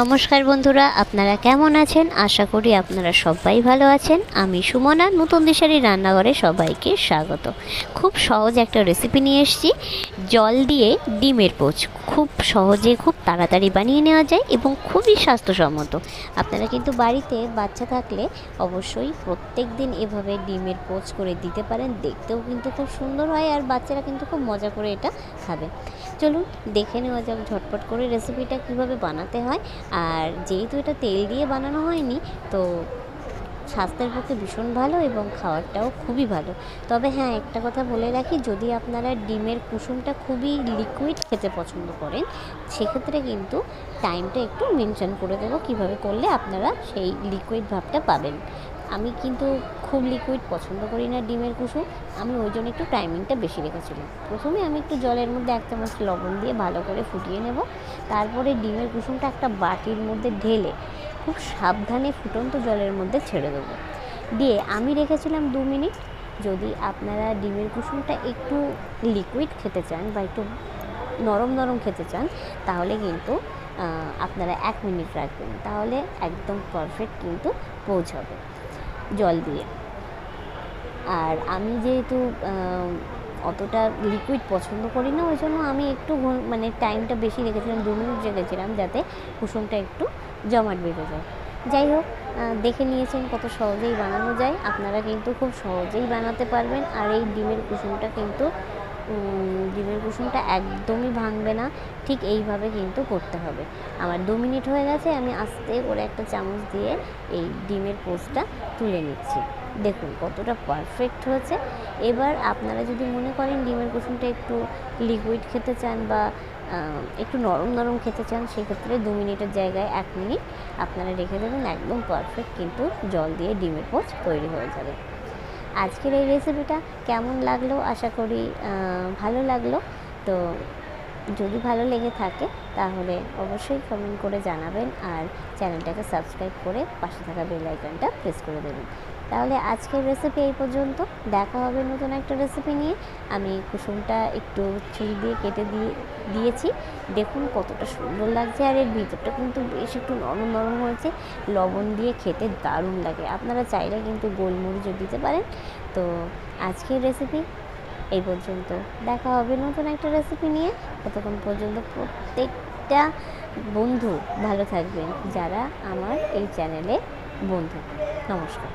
নমস্কার বন্ধুরা, আপনারা কেমন আছেন? আশা করি আপনারা সবাই ভালো আছেন। আমি সুমনা, নতুন দিশারি রান্নাঘরে সবাইকে স্বাগত। খুব সহজ একটা রেসিপি নিয়ে এসেছি। জল দিয়ে ডিমের পোচ খুব সহজে, খুব তাড়াতাড়ি বানিয়ে নেওয়া যায় এবং খুবই স্বাস্থ্যসম্মত। আপনারা কিন্তু বাড়িতে বাচ্চা থাকলে অবশ্যই প্রত্যেক দিন এভাবে ডিমের পোচ করে দিতে পারেন। দেখতেও কিন্তু খুব সুন্দর হয় আর বাচ্চারা কিন্তু খুব মজা করে এটা খাবে। চলুন দেখে নেওয়া যাক ঝটপট করে রেসিপিটা কীভাবে বানাতে হয়। আর যেহেতু এটা তেল দিয়ে বানানো হয়নি, তো স্বাস্থ্যের পক্ষে ভীষণ ভালো এবং খাওয়ারটাও খুবই ভালো। তবে হ্যাঁ একটা কথা বলে রাখি, যদি আপনারা ডিমের কুসুমটা খুবই লিকুইড খেতে পছন্দ করেন, সেক্ষেত্রে কিন্তু টাইমটা একটু মেনশন করে দেবো কীভাবে করলে আপনারা সেই লিকুইড ভাবটা পাবেন। আমি কিন্তু খুব লিকুইড পছন্দ করি না ডিমের কুসুম। আমি ওই জন্য একটু টাইমিংটা বেশি রেখেছিলাম। প্রথমে আমি একটু জলের মধ্যে এক চামচ লবণ দিয়ে ভালো করে ফুটিয়ে নেব। তারপরে ডিমের কুসুমটা একটা বাটির মধ্যে ঢেলে খুব সাবধানে ফুটন্ত জলের মধ্যে ছেড়ে দেবো। দিয়ে আমি রেখেছিলাম দু মিনিট। যদি আপনারা ডিমের কুসুমটা একটু লিকুইড খেতে চান বা একটু নরম নরম খেতে চান, তাহলে কিন্তু আপনারা এক মিনিট রাখবেন। তাহলে একদম পারফেক্ট কিন্তু পৌঁছাবে। জল দিয়ে। আর আমি যেহেতু অতটা লিকুইড পছন্দ করি না, ওই জন্য আমি একটু মানে টাইমটা বেশি রেখেছিলাম, দু মিনিট রেখেছিলাম, যাতে কুসুমটা একটু জমাট বেঁধে যায়। যাই হোক দেখে নিয়েছেন কত সহজেই বানানো যায়। আপনারা কিন্তু খুব সহজেই বানাতে পারবেন, আর এই ডিমের কুসুমটা কিন্তু ডিমের কুসুমটা একদমই ভাঙবে না, ঠিক এইভাবে কিন্তু করতে হবে। আমার দু মিনিট হয়ে গেছে, আমি আস্তে করে একটা চামচ দিয়ে এই ডিমের পোস্টটা তুলে নিচ্ছি। দেখুন কতটা পারফেক্ট হয়েছে। এবার আপনারা যদি মনে করেন ডিমের কুসুমটা একটু লিকুইড খেতে চান বা একটু নরম নরম খেতে চান, সেক্ষেত্রে দু মিনিটের জায়গায় এক মিনিট আপনারা রেখে দেবেন, একদম পারফেক্ট কিন্তু জল দিয়ে ডিমের পোচ তৈরি হয়ে যাবে। আজকের এই রেসিপিটা কেমন লাগল? আশা করি ভালো লাগল। তো যদি ভালো লেগে থাকে, তাহলে অবশ্যই কমেন্ট করে জানাবেন আর চ্যানেলটাকে সাবস্ক্রাইব করে পাশে থাকা বেল আইকনটা প্রেস করে দেবেন। তাহলে আজকের রেসিপি এই পর্যন্ত। দেখা হবে নতুন একটা রেসিপি নিয়ে। আমি কুসুমটা একটু ছুরি দিয়ে কেটে দিয়ে, দিয়েছি। দেখুন কতটা সুন্দর লাগছে। আর এর ভিতরটা কিন্তু বেশ একটু নরম নরম হয়েছে। লবণ দিয়ে খেতে দারুণ লাগে। আপনারা চাইলে কিন্তু গোলমরিচও দিতে পারেন। তো আজকের রেসিপি এই পর্যন্ত। দেখা হবে নতুন একটা রেসিপি নিয়ে। ততক্ষণ পর্যন্ত প্রত্যেকটা বন্ধু ভালো থাকবেন, যারা আমার এই চ্যানেলে বন্ধু। নমস্কার।